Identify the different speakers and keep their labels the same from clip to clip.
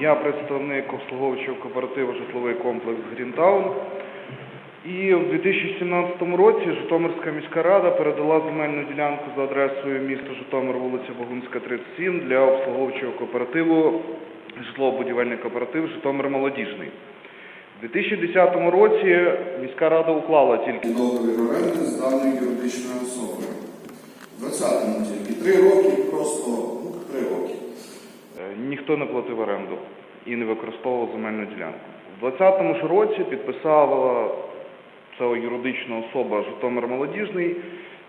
Speaker 1: Я представник обслуговуючого кооперативу житловий комплекс Грінтаун. І в 2017 році Житомирська міська рада передала земельну ділянку за адресою міста Житомир, вулиця Богунська, 37 для обслуговуючого кооперативу житлово-будівельний кооператив Житомир Молодіжний. У 2010 році міська рада уклала тільки
Speaker 2: договір оренди з даною юридичною особою. В 20-му тільки три роки, просто ну, три роки.
Speaker 1: Е, ніхто не платив оренду і не використовував земельну ділянку. У 2020 ж році підписала ця юридична особа Житомир Молодіжний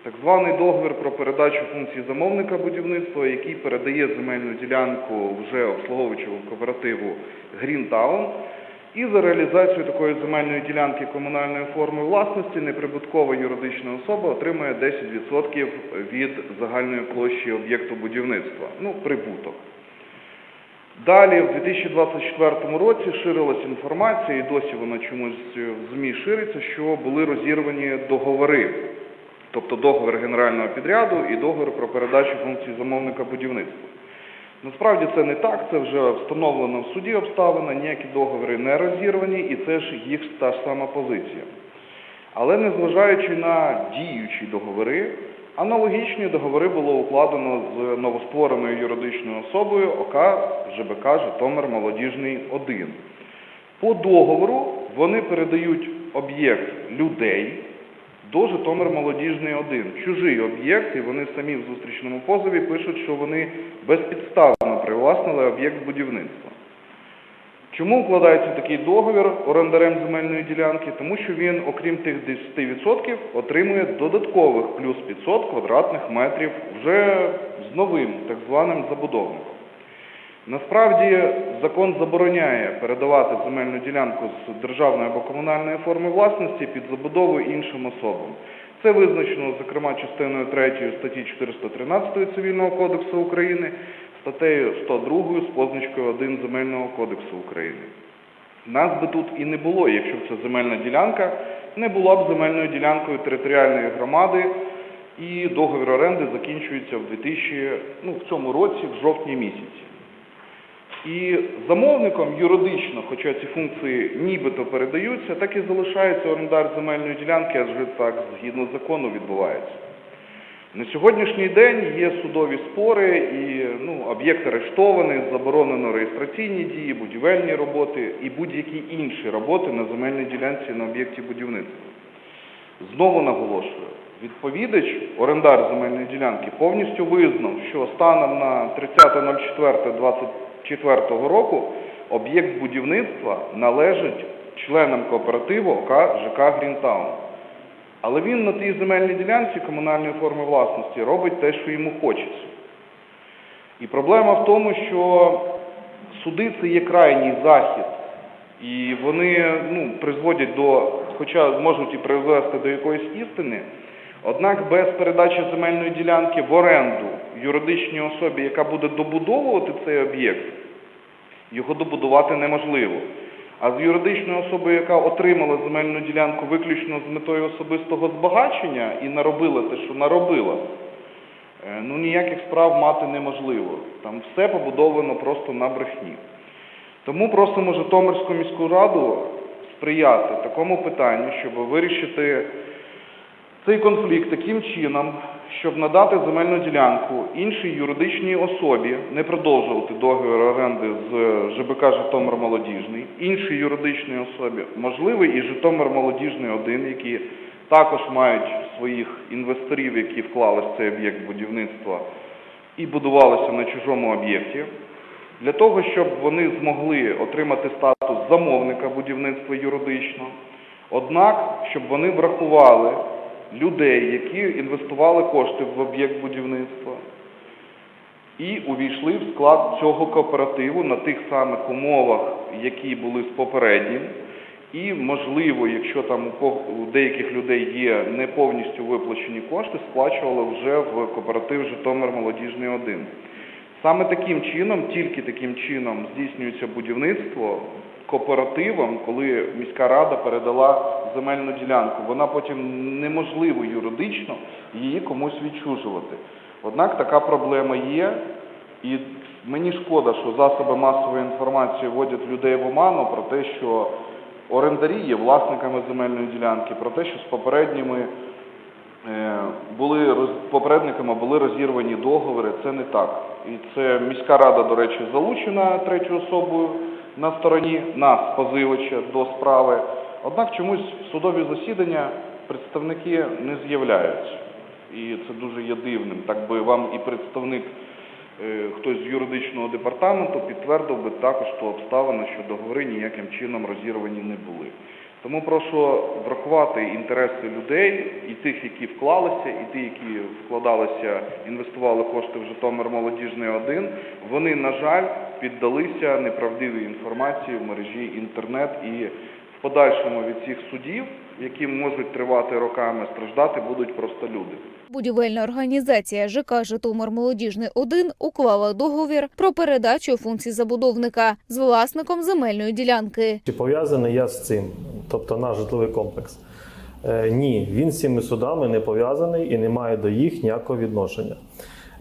Speaker 1: так званий договір про передачу функцій замовника будівництва, який передає земельну ділянку вже обслуговуючого кооперативу Грінтаун. І за реалізацію такої земельної ділянки комунальної форми власності неприбуткова юридична особа отримує 10% від загальної площі об'єкту будівництва, ну, прибуток. Далі, в 2024 році ширилася інформація, і досі вона чомусь в ЗМІ шириться, що були розірвані договори, тобто договір генерального підряду і договір про передачу функцій замовника будівництва. Насправді це не так, це вже встановлено в суді обставина, ніякі договори не розірвані, і це ж їх та ж сама позиція. Але незважаючи на діючі договори, аналогічні договори було укладено з новоствореною юридичною особою ОК ЖБК Житомир Молодіжний 1. По договору вони передають об'єкт людей до Житомир Молодіжний 1. Чужий об'єкт, і вони самі в зустрічному позові пишуть, що вони безпідставно привласнили об'єкт будівництва. Чому укладається такий договір орендарем земельної ділянки? Тому що він, окрім тих 10%, отримує додаткових плюс 500 квадратних метрів вже з новим так званим забудовником. Насправді закон забороняє передавати земельну ділянку з державної або комунальної форми власності під забудову іншим особам. Це визначено, зокрема, частиною 3 статті 413 Цивільного кодексу України, статтею 102 з позначкою 1 Земельного кодексу України. Нас би тут і не було, якщо б ця земельна ділянка не була б земельною ділянкою територіальної громади, і договір оренди закінчується в 2000, ну, в цьому році, в жовтні місяці. І замовником юридично, хоча ці функції нібито передаються, так і залишається орендар земельної ділянки, адже так згідно закону відбувається. На сьогоднішній день є судові спори і ну, об'єкт арештований, заборонено реєстраційні дії, будівельні роботи і будь-які інші роботи на земельній ділянці на об'єкті будівництва. Знову наголошую, відповідач, орендар земельної ділянки, повністю визнав, що станом на 30.04.24 року об'єкт будівництва належить членам кооперативу ОК ЖК Грінтаун. Але він на тій земельній ділянці комунальної форми власності робить те, що йому хочеться. І проблема в тому, що суди це є крайній захід, і вони ну, призводять до, хоча можуть і призвести до якоїсь істини, однак без передачі земельної ділянки в оренду юридичній особі, яка буде добудовувати цей об'єкт, його добудувати неможливо. А з юридичною особою, яка отримала земельну ділянку виключно з метою особистого збагачення і наробила те, що наробила, е, ну ніяких справ мати неможливо. Там все побудовано просто на брехні. Тому просимо Житомирську міську раду сприяти такому питанню, щоб вирішити цей конфлікт таким чином, щоб надати земельну ділянку іншій юридичній особі, не продовжувати договір оренди з ЖБК Житомир Молодіжний, іншій юридичній особі, можливо, і Житомир Молодіжний 1, які також мають своїх інвесторів, які вклали в цей об'єкт будівництва і будувалися на чужому об'єкті, для того, щоб вони змогли отримати статус замовника будівництва юридично, однак, щоб вони врахували людей, які інвестували кошти в об'єкт будівництва і увійшли в склад цього кооперативу на тих самих умовах, які були з попереднім. І, можливо, якщо там у деяких людей є не повністю виплачені кошти, сплачували вже в кооператив Житомир Молодіжний 1. Саме таким чином, тільки таким чином здійснюється будівництво кооперативом, коли міська рада передала земельну ділянку. Вона потім неможливо юридично її комусь відчужувати. Однак така проблема є, і Мені шкода, що засоби масової інформації вводять людей в оману про те, що орендарі є власниками земельної ділянки, про те, що з попередніми були роз- попередниками були розірвані договори. Це не так. І це міська рада, до речі, залучена третьою особою на стороні нас, позивача, до справи. Однак чомусь в судові засідання представники не з'являються. І це дуже є дивним. Так би вам і представник е, хтось з юридичного департаменту підтвердив би також ту обставину, що договори ніяким чином розірвані не були. Тому прошу врахувати інтереси людей, і тих, які вклалися, і ті, які вкладалися, інвестували кошти в Житомир Молодіжний 1, вони, на жаль, піддалися неправдивій інформації в мережі інтернет і подальшому від цих судів, які можуть тривати роками, страждати будуть просто люди.
Speaker 3: Будівельна організація ЖК Житомир Молодіжний 1 уклала договір про передачу функцій забудовника з власником земельної ділянки.
Speaker 4: Чи пов'язаний я з цим, тобто наш житловий комплекс? Е, ні, він з цими судами не пов'язаний і не має до їх ніякого відношення.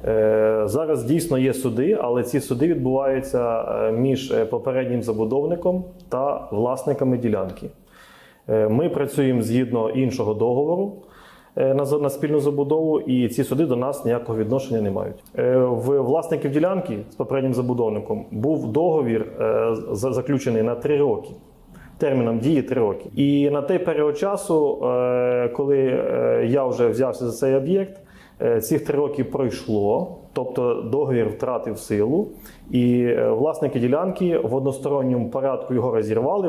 Speaker 4: Е, зараз дійсно є суди, але ці суди відбуваються е, між е, попереднім забудовником та власниками ділянки. Ми працюємо згідно іншого договору на, спільну забудову, і ці суди до нас ніякого відношення не мають. В власників ділянки з попереднім забудовником був договір заключений на три роки. Терміном дії три роки. І на той період часу, коли я вже взявся за цей об'єкт, цих три роки пройшло, тобто договір втратив силу, і е, власники ділянки в односторонньому порядку його розірвали